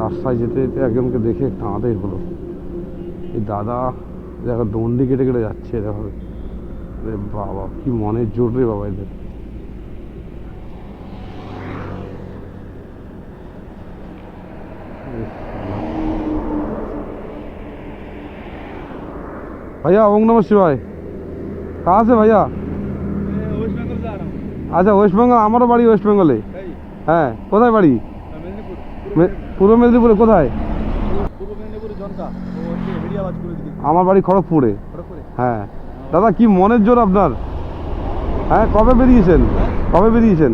রাস্তায় যেতে যেতে একজনকে দেখে কাঁদে হলো। এই দাদা দেখো দণ্ডি কেটে কেটে যাচ্ছে এরকম রে বাবা কি মনের জোর রে বাবা এদের। ভাইয়া ओम নম শিবাই কা আছে ভাইয়া? আচ্ছা ওয়েস্ট বেঙ্গল আমারও বাড়ি ওয়েস্ট বেঙ্গলে। হ্যাঁ কোথায় বাড়ি? পূর্ব মেদিনীপুরে কোথায়? আমার বাড়ি খড়গপুরে। হ্যাঁ। দাদা কি মনের জোর আপনার? হ্যাঁ কবে বেরিয়েছেন? কবে বেরিয়েছেন?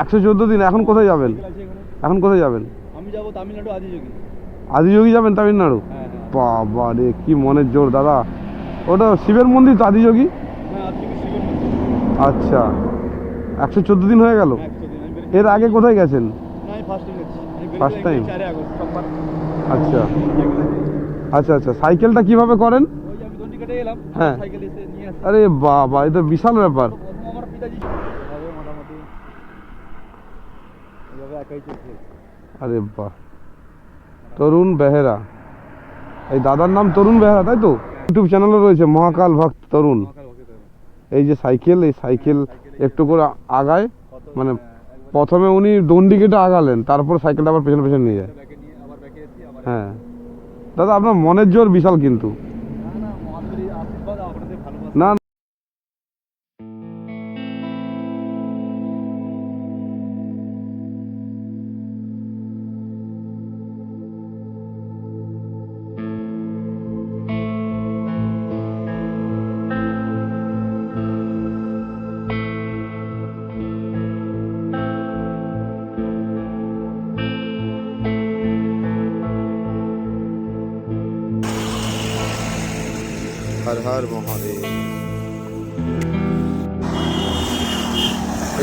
একশো চোদ্দ দিন এখন কোথায় যাবেন? এখানে। কোথায় যাবেন? আমি যাব তামিলনাড়ু আদিযোগী আদিযোগী যাবেন তামিলনাড়ু? হ্যাঁ হ্যাঁ। বাবা রে কি মনের জোর দাদা। ওটা শিবের মন্দির তো আদিযোগী হ্যাঁ আচ্ছা। একশো চোদ্দ দিন হয়ে গেল। এর আগে কোথায় গেছেন? ফার্স্ট টাইম আচ্ছা। আচ্ছা আচ্ছা। সাইকেলটা কীভাবে করেন? হ্যাঁ। আরে বাবা এটা বিশাল ব্যাপার। আরে বাহ। তরুণ বেহেরা। এই দাদার নাম তরুণ বেহেরা তাই তো? ইউটিউব চ্যানেলও রয়েছে মহাকাল ভক্ত তরুণ। এই যে সাইকেল এই সাইকেল একটু করে আগায় মানে একবার প্রথমে উনি দন্ডিকেটা আগালেন তারপর সাইকেলটা আবার পেছনে পেছনে নিয়ে যায়। হ্যাঁ। দাদা আপনার মনের জোর বিশাল কিন্তু। না হর হর মহাদেব।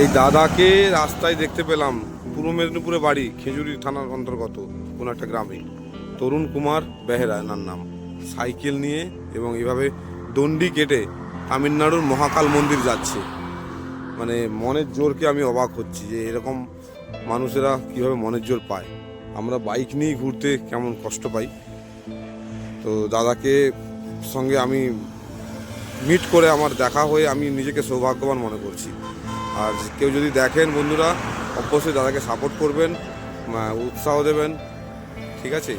এই দাদাকে রাস্তায় দেখতে পেলাম, পূর্ব মেদিনীপুরে বাড়ি, খেজুরি থানার অন্তর্গত, কোন একটা গ্রামে। তরুণ কুমার বেহেরা, এনার নাম। সাইকেল নিয়ে এবং এভাবে দণ্ডি কেটে তামিলনাড়ুর মহাকাল মন্দির যাচ্ছে। মানে মনের জোরকে আমি অবাক হচ্ছি যে এরকম মানুষেরা কীভাবে মনের জোর পায়। আমরা বাইক নিয়ে ঘুরতে কেমন কষ্ট পাই। তো দাদাকে সঙ্গে আমি মিট করে আমার দেখা হয়ে আমি নিজেকে সৌভাগ্যবান মনে করছি। আর কেউ যদি দেখেন বন্ধুরা, অবশ্যই দাদাকে সাপোর্ট করবেন উৎসাহ দেবেন, ঠিক আছে?